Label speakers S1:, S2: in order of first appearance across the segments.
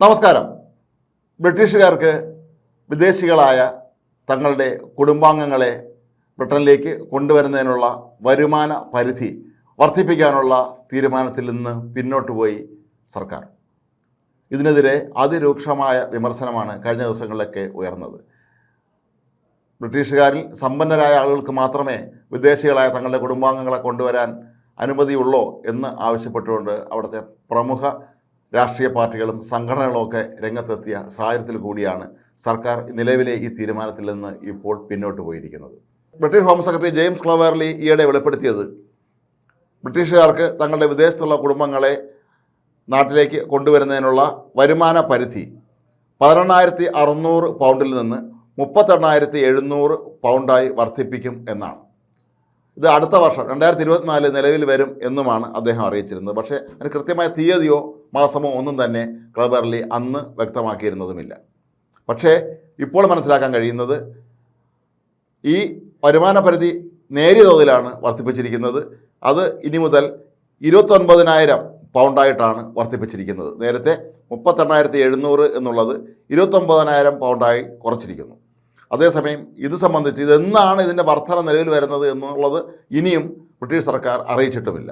S1: നമസ്കാരം. ബ്രിട്ടീഷുകാർക്ക് വിദേശികളായ തങ്ങളുടെ കുടുംബാംഗങ്ങളെ ബ്രിട്ടനിലേക്ക് കൊണ്ടുവരുന്നതിനുള്ള വരുമാന പരിധി വർദ്ധിപ്പിക്കാനുള്ള തീരുമാനത്തിൽ നിന്ന് പിന്നോട്ട് പോയി സർക്കാർ. ഇതിനെതിരെ അതിരൂക്ഷമായ വിമർശനമാണ് കഴിഞ്ഞ ദിവസങ്ങളിലൊക്കെ ഉയർന്നത്. ബ്രിട്ടീഷുകാരിൽ സമ്പന്നരായ ആളുകൾക്ക് മാത്രമേ വിദേശികളായ തങ്ങളുടെ കുടുംബാംഗങ്ങളെ കൊണ്ടുവരാൻ അനുമതിയുള്ളോ എന്ന് ആവശ്യപ്പെട്ടുകൊണ്ട് അവിടുത്തെ പ്രമുഖ രാഷ്ട്രീയ പാർട്ടികളും സംഘടനകളും ഒക്കെ രംഗത്തെത്തിയ സാഹചര്യത്തിൽ കൂടിയാണ് സർക്കാർ നിലവിലെ ഈ തീരുമാനത്തിൽ നിന്ന് ഇപ്പോൾ പിന്നോട്ട് പോയിരിക്കുന്നത്. British home secretary James Cleverly ഈയിടെ വെളിപ്പെടുത്തിയത് ബ്രിട്ടീഷുകാർക്ക് തങ്ങളുടെ വിദേശത്തുള്ള കുടുംബങ്ങളെ നാട്ടിലേക്ക് കൊണ്ടുവരുന്നതിനുള്ള വരുമാന പരിധി പതിനെണ്ണായിരത്തി അറുന്നൂറ് പൗണ്ടിൽ നിന്ന് മുപ്പത്തെണ്ണായിരത്തി എഴുന്നൂറ് പൗണ്ടായി വർദ്ധിപ്പിക്കും എന്നാണ്. ഇത് അടുത്ത വർഷം രണ്ടായിരത്തി ഇരുപത്തിനാല് നിലവിൽ വരും എന്നുമാണ് അദ്ദേഹം അറിയിച്ചിരുന്നത്. പക്ഷേ അതിന് കൃത്യമായ തീയതിയോ മാസമോ ഒന്നും തന്നെ ക്ലബ് എർലി അന്ന് വ്യക്തമാക്കിയിരുന്നതുമില്ല. പക്ഷേ ഇപ്പോൾ മനസ്സിലാക്കാൻ കഴിയുന്നത് ഈ വരുമാന പരിധി നേരിയ തോതിലാണ് വർദ്ധിപ്പിച്ചിരിക്കുന്നത്. അത് ഇനി മുതൽ ഇരുപത്തൊൻപതിനായിരം പൗണ്ടായിട്ടാണ് വർദ്ധിപ്പിച്ചിരിക്കുന്നത്. നേരത്തെ മുപ്പത്തെണ്ണായിരത്തി എഴുന്നൂറ് എന്നുള്ളത് ഇരുപത്തൊമ്പതിനായിരം പൗണ്ടായി കുറച്ചിരിക്കുന്നു. അതേസമയം ഇത് സംബന്ധിച്ച് ഇതെന്നാണ് ഇതിന്റെ വർധന നിലവിൽ വരുന്നത് എന്നുള്ളത് ഇനിയും ബ്രിട്ടീഷ് സർക്കാർ അറിയിച്ചിട്ടുമില്ല.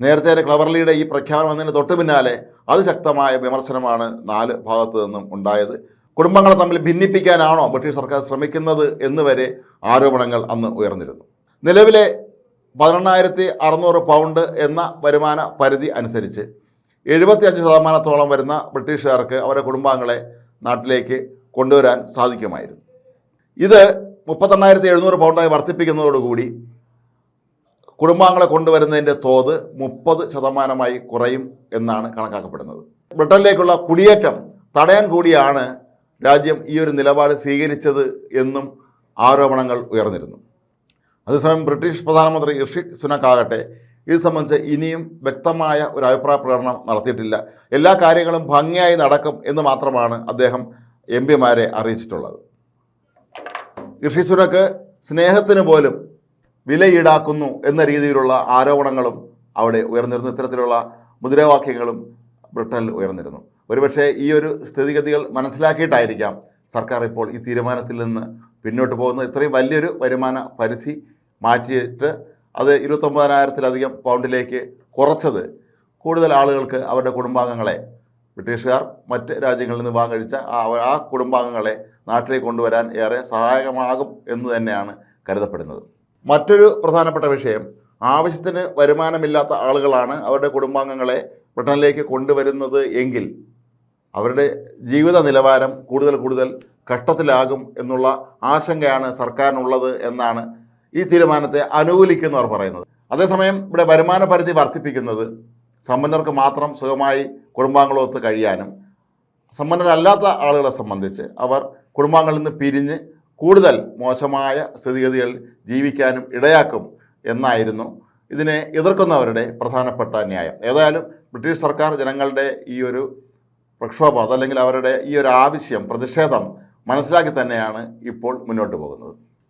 S1: നേരത്തെ ക്ലവർലിയുടെ ഈ പ്രഖ്യാപനം വന്നതിന് തൊട്ട് പിന്നാലെ അതിശക്തമായ വിമർശനമാണ് നാല് ഭാഗത്തു നിന്നും ഉണ്ടായത്. കുടുംബങ്ങളെ തമ്മിൽ ഭിന്നിപ്പിക്കാനാണോ ബ്രിട്ടീഷ് സർക്കാർ ശ്രമിക്കുന്നത് എന്ന് വരെ ആരോപണങ്ങൾ അന്ന് ഉയർന്നിരുന്നു. നിലവിലെ പതിനെണ്ണായിരത്തി അറുന്നൂറ് പൗണ്ട് എന്ന വരുമാന പരിധി അനുസരിച്ച് എഴുപത്തിയഞ്ച് ശതമാനത്തോളം വരുന്ന ബ്രിട്ടീഷുകാർക്ക് അവരുടെ കുടുംബാംഗങ്ങളെ നാട്ടിലേക്ക് കൊണ്ടുവരാൻ സാധിക്കുമായിരുന്നു. ഇത് മുപ്പത്തെണ്ണായിരത്തി എഴുന്നൂറ് പൗണ്ടായി വർദ്ധിപ്പിക്കുന്നതോടുകൂടി കുടുംബാംഗങ്ങളെ കൊണ്ടുവരുന്നതിന്റെ തോത് മുപ്പത് ശതമാനമായി കുറയും എന്നാണ് കണക്കാക്കപ്പെടുന്നത്. ബ്രിട്ടനിലേക്കുള്ള കുടിയേറ്റം തടയാൻ കൂടിയാണ് രാജ്യം ഈ ഒരു നിലപാട് സ്വീകരിച്ചത് എന്നും ആരോപണങ്ങൾ ഉയർന്നിരുന്നു. അതേസമയം ബ്രിട്ടീഷ് പ്രധാനമന്ത്രി ഋഷിക് സുനക് ആകട്ടെ ഇത് സംബന്ധിച്ച് ഇനിയും വ്യക്തമായ ഒരു അഭിപ്രായ പ്രകടനം നടത്തിയിട്ടില്ല. എല്ലാ കാര്യങ്ങളും ഭംഗിയായി നടക്കും എന്ന് മാത്രമാണ് അദ്ദേഹം എം പിമാരെ അറിയിച്ചിട്ടുള്ളത്. ഋഷി സുനക്ക് സ്നേഹത്തിന് പോലും വില ഈടാക്കുന്നു എന്ന രീതിയിലുള്ള ആരോപണങ്ങളും അവിടെ ഉയർന്നിരുന്നു. ഇത്തരത്തിലുള്ള മുദ്രാവാക്യങ്ങളും ബ്രിട്ടനിൽ ഉയർന്നിരുന്നു. ഒരുപക്ഷെ ഈ ഒരു സ്ഥിതിഗതികൾ മനസ്സിലാക്കിയിട്ടായിരിക്കാം സർക്കാർ ഇപ്പോൾ ഈ തീരുമാനത്തിൽ നിന്ന് പിന്നോട്ട് പോകുന്നത്. ഇത്രയും വലിയൊരു വരുമാന പരിധി മാറ്റിയിട്ട് അത് ഇരുപത്തൊമ്പതിനായിരത്തിലധികം പൗണ്ടിലേക്ക് കുറച്ചത് കൂടുതൽ ആളുകൾക്ക് അവരുടെ കുടുംബാംഗങ്ങളെ ബ്രിട്ടീഷുകാർ മറ്റ് രാജ്യങ്ങളിൽ നിന്ന് ആ ആ കുടുംബാംഗങ്ങളെ നാട്ടിലേക്ക് കൊണ്ടുവരാൻ ഏറെ സഹായകമാകും എന്ന് തന്നെയാണ് കരുതപ്പെടുന്നത്. മറ്റൊരു പ്രധാനപ്പെട്ട വിഷയം ആവശ്യത്തിന് വരുമാനമില്ലാത്ത ആളുകളാണ് അവരുടെ കുടുംബാംഗങ്ങളെ ബ്രിട്ടനിലേക്ക് കൊണ്ടുവരുന്നത് എങ്കിൽ അവരുടെ ജീവിത നിലവാരം കൂടുതൽ കൂടുതൽ കഷ്ടത്തിലാകും എന്നുള്ള ആശങ്കയാണ് സർക്കാരിനുള്ളത് എന്നാണ് ഈ തീരുമാനത്തെ അനുകൂലിക്കുന്നവർ പറയുന്നത്. അതേസമയം ഇവിടെ വരുമാന പരിധി വർദ്ധിപ്പിക്കുന്നത് സമ്പന്നർക്ക് മാത്രം സുഖമായി കുടുംബാംഗങ്ങളൊത്ത് കഴിയാനും സമ്പന്നരല്ലാത്ത ആളുകളെ സംബന്ധിച്ച് അവർ കുടുംബാംഗങ്ങളിൽ നിന്ന് പിരിഞ്ഞ് കൂടുതൽ മോശമായ സ്ഥിതിഗതികൾ ജീവിക്കാനും ഇടയാക്കും എന്നായിരുന്നു ഇതിനെ എതിർക്കുന്നവരുടെ പ്രധാനപ്പെട്ട ന്യായം. ഏതായാലും ബ്രിട്ടീഷ് സർക്കാർ ജനങ്ങളുടെ ഈ ഒരു പ്രക്ഷോഭം അതല്ലെങ്കിൽ അവരുടെ ഈ ഒരു ആവശ്യം പ്രതിഷേധം മനസ്സിലാക്കി തന്നെയാണ് ഇപ്പോൾ മുന്നോട്ട് പോകുന്നത്.